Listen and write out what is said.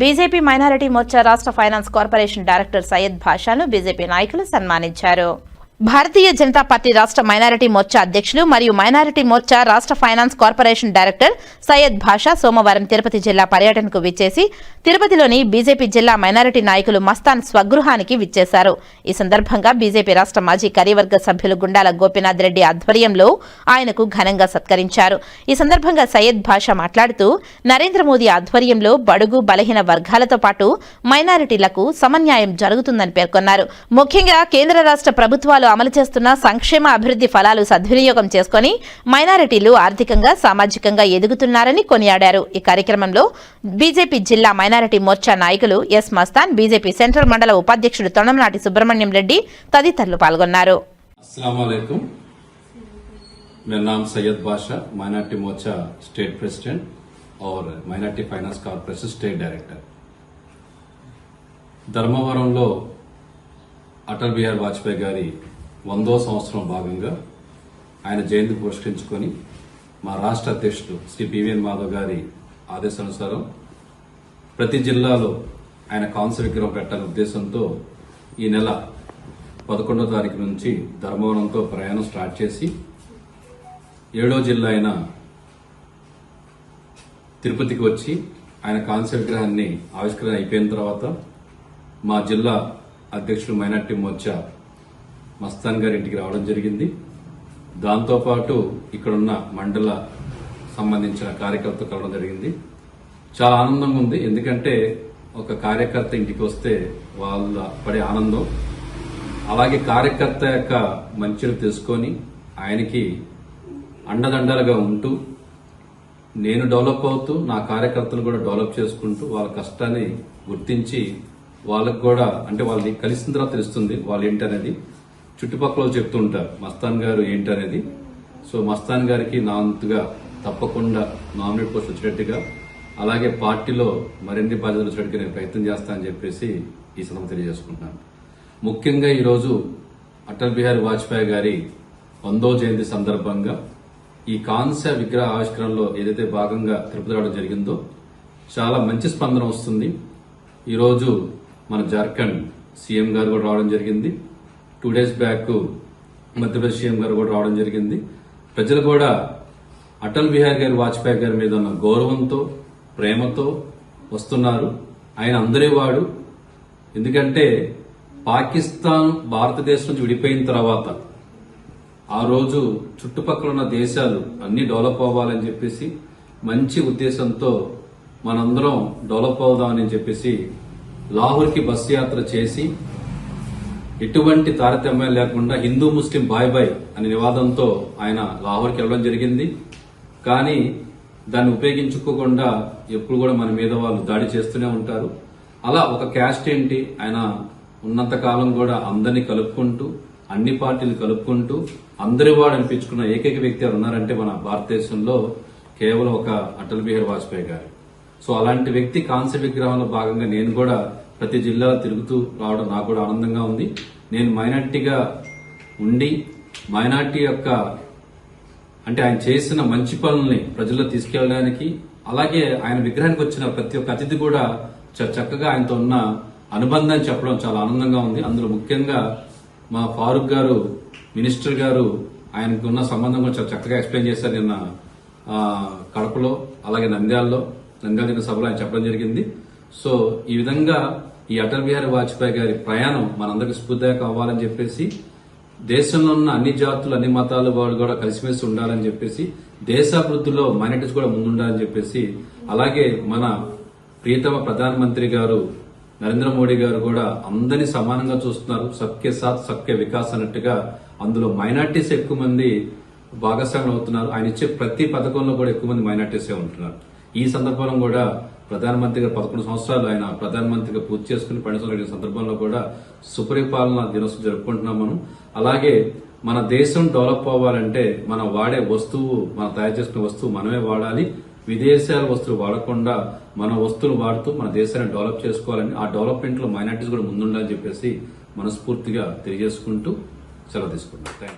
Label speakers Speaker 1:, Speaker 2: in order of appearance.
Speaker 1: BJP minority Morcha రాష్ట్ర finance corporation director Syed భాషాను BJP నాయకులు సన్మానించారు. భారతీయ జనతా పార్టీ రాష్ట్ర మైనారిటీ మోర్చా అధ్యక్షులు మరియు మైనారిటీ మోర్చా రాష్ట్ర ఫైనాన్స్ కార్పొరేషన్ డైరెక్టర్ సయ్యద్ భాషా సోమవారం తిరుపతి జిల్లా పర్యటనకు విచ్చేసి తిరుపతిలోని బీజేపీ జిల్లా మైనారిటీ నాయకులు మస్తాన్ స్వగృహానికి విచ్చేశారు. ఈ సందర్భంగా బీజేపీ రాష్ట్ర మాజీ కార్యవర్గ సభ్యులు గుండాల గోపీనాథ్ రెడ్డి ఆధ్వర్యంలో ఆయనకు ఘనంగా సత్కరించారు. ఈ సందర్భంగా సయ్యద్ భాషా మాట్లాడుతూ నరేంద్ర మోదీ ఆధ్వర్యంలో బడుగు బలహీన వర్గాలతో పాటు మైనారిటీలకు సమన్యాయం జరుగుతుందని పేర్కొన్నారు. ముఖ్యంగా కేంద్ర రాష్ట్ర ప్రభుత్వాలు అమలు చేస్తున్న సంక్షేమ అభివృద్ధి ఫలాలు సద్వినియోగం చేసుకుని మైనారిటీలు ఆర్థికంగా సామాజికంగా ఎదుగుతున్నారని కొనియాడారు ఈ కార్యక్రమంలో బీజేపీ జిల్లా మైనారిటీ మోర్చా నాయకులు ఎస్ మస్తాన్ బీజేపీ సెంట్రల్ మండల ఉపాధ్యక్షుడు తొణంనాటి సుబ్రహ్మణ్యం రెడ్డి తదితరులు పాల్గొన్నారు
Speaker 2: अस्सलाम वालेकुम मेरा नाम Syed Badshah minority Morcha state president और minority finance corporation state director ధర్మవరంలో అటల్ బిహారీ వాజ్పేయి గారి వందో సంవత్సరం భాగంగా ఆయన జయంతి పురస్కరించుకొని మా రాష్ట్ర అధ్యక్షుడు శ్రీ పివిఎన్ మాధవ్ గారి ఆదేశానుసారం ప్రతి జిల్లాలో ఆయన కాంస్య విగ్రహం పెట్టాలనే ఉద్దేశంతో ఈ నెల పదకొండో తారీఖు నుంచి ధర్మవరంతో ప్రయాణం స్టార్ట్ చేసి ఏడో జిల్లా అయిన తిరుపతికి వచ్చి ఆయన కాంస్య విగ్రహాన్ని ఆవిష్కరణ అయిపోయిన తర్వాత మా జిల్లా అధ్యక్షుడు మైనార్టీ మోర్చా మస్తాన్ గారి ఇంటికి రావడం జరిగింది. దాంతోపాటు ఇక్కడున్న మండల సంబంధించిన కార్యకర్త కలవడం జరిగింది. చాలా ఆనందంగా ఉంది. ఎందుకంటే ఒక కార్యకర్త ఇంటికి వస్తే వాళ్ళ పడే ఆనందం. అలాగే కార్యకర్త యొక్క మంచిని తెలుసుకొని ఆయనకి అండదండలుగా ఉంటూ నేను డెవలప్ అవుతూ నా కార్యకర్తలు కూడా డెవలప్ చేసుకుంటూ వాళ్ళ కష్టాన్ని గుర్తించి వాళ్ళకు కూడా అంటే వాళ్ళని కలిసిన తర్వాత తెలుస్తుంది వాళ్ళు ఏంటనేది చుట్టుపక్కల చెప్తూ ఉంటారు మస్తాన్ గారు ఏంటనేది. సో మస్తాన్ గారికి నా వంతుగా తప్పకుండా నామినేట్ పోస్ట్ వచ్చేటట్టుగా అలాగే పార్టీలో మరిన్ని బాధ్యతలు వచ్చేటట్టుగా నేను ప్రయత్నం చేస్తానని చెప్పేసి ఈ సందర్భం తెలియజేసుకుంటున్నాను. ముఖ్యంగా ఈరోజు అటల్ బిహారీ వాజ్పేయి గారి వందో జయంతి సందర్భంగా ఈ కాంస్య విగ్రహ ఆవిష్కరణలో ఏదైతే భాగంగా తిరుపతి రావడం జరిగిందో చాలా మంచి స్పందన వస్తుంది. ఈరోజు మన జార్ఖండ్ సీఎం గారు కూడా రావడం జరిగింది. Two days back Madhya Pradesh CM garu కూడా రావడం జరిగింది. ప్రజలు కూడా అటల్ బిహారీ గారి వాజ్పేయి గారి మీద ఉన్న గౌరవంతో ప్రేమతో వస్తున్నారు. ఆయన అందరి వాడు. ఎందుకంటే పాకిస్తాన్ భారతదేశం నుంచి విడిపోయిన తర్వాత ఆ రోజు చుట్టుపక్కల ఉన్న దేశాలు అన్ని డెవలప్ అవ్వాలని చెప్పేసి మంచి ఉద్దేశంతో మనందరం డెవలప్ అవుదామని చెప్పేసి లాహోర్కి బస్ యాత్ర చేసి ఎటువంటి తారతమ్యం లేకుండా హిందూ ముస్లిం బాయ్ బాయ్ అనే నివాదంతో ఆయన లాహోర్కి వెళ్ళడం జరిగింది. కానీ దాన్ని ఉపయోగించుకోకుండా ఎప్పుడు కూడా మన మీద వాళ్ళు దాడి చేస్తూనే ఉంటారు. అలా ఒక క్యాస్ట్ ఏంటి? ఆయన ఉన్నంత కాలం కూడా అందరినీ కలుపుకుంటూ అన్ని పార్టీలు కలుపుకుంటూ అందరి వాడు అనిపించుకున్న ఏకైక వ్యక్తి ఎవరు ఉన్నారంటే మన భారతదేశంలో కేవలం ఒక అటల్ బిహారీ వాజ్పేయి గారు. సో అలాంటి వ్యక్తి కాంస్య విగ్రహంలో భాగంగా నేను కూడా ప్రతి జిల్లాలో తిరుగుతూ రావడం నాకు కూడా ఆనందంగా ఉంది. నేను మైనార్టీగా ఉండి మైనార్టీ యొక్క అంటే ఆయన చేసిన మంచి పనుల్ని ప్రజల్లో తీసుకెళ్ళడానికి అలాగే ఆయన విగ్రహానికి వచ్చిన ప్రతి ఒక్క అతిథి కూడా చక్కగా ఆయనతో ఉన్న అనుబంధాన్ని చెప్పడం చాలా ఆనందంగా ఉంది. అందులో ముఖ్యంగా మా ఫారూక్ గారు మినిస్టర్ గారు ఆయనకు ఉన్న సంబంధం కూడా చాలా చక్కగా ఎక్స్ప్లెయిన్ చేశారు నిన్న కడపలో అలాగే నంద్యాలలో నంద్యాల సభలో ఆయన చెప్పడం జరిగింది. సో ఈ విధంగా ఈ అటల్ బిహారీ వాజ్పేయి గారి ప్రయాణం మనందరికి స్ఫూర్తిదాయకం అవ్వాలని చెప్పేసి దేశంలో ఉన్న అన్ని జాతులు అన్ని మతాలు వాళ్ళు కూడా కలిసిమెలిసి ఉండాలని చెప్పేసి దేశాభివృద్ధిలో మైనార్టీస్ కూడా ముందుండాలని చెప్పేసి అలాగే మన ప్రియతమ ప్రధానమంత్రి గారు నరేంద్ర మోడీ గారు కూడా అందరినీ సమానంగా చూస్తున్నారు. సబ్కే సాత్ సబ్కే వికాస్ అన్నట్టుగా అందులో మైనార్టీస్ ఎక్కువ మంది భాగస్వామ్యం అవుతున్నారు. ఆయన ఇచ్చే ప్రతి పథకంలో కూడా ఎక్కువ మంది మైనార్టీసే ఉంటున్నారు. ఈ సందర్భంలో కూడా ప్రధానమంత్రిగా పదకొండు సంవత్సరాలు ఆయన ప్రధానమంత్రిగా పూర్తి చేసుకుని పన్నెండు సందర్భంలో కూడా సుపరిపాలన దినోత్సవం జరుపుకుంటున్నాం మనం. అలాగే మన దేశం డెవలప్ అవ్వాలంటే మనం వాడే వస్తువు మనం తయారు చేసుకునే వస్తువు మనమే వాడాలి. విదేశాల వస్తువులు వాడకుండా మన వస్తువులు వాడుతూ మన దేశాన్ని డెవలప్ చేసుకోవాలని ఆ డెవలప్మెంట్లో మైనార్టీస్ కూడా ముందుండాలని చెప్పేసి మనస్ఫూర్తిగా తెలియజేసుకుంటూ సెలవు తీసుకుంటాం థ్యాంక్ యూ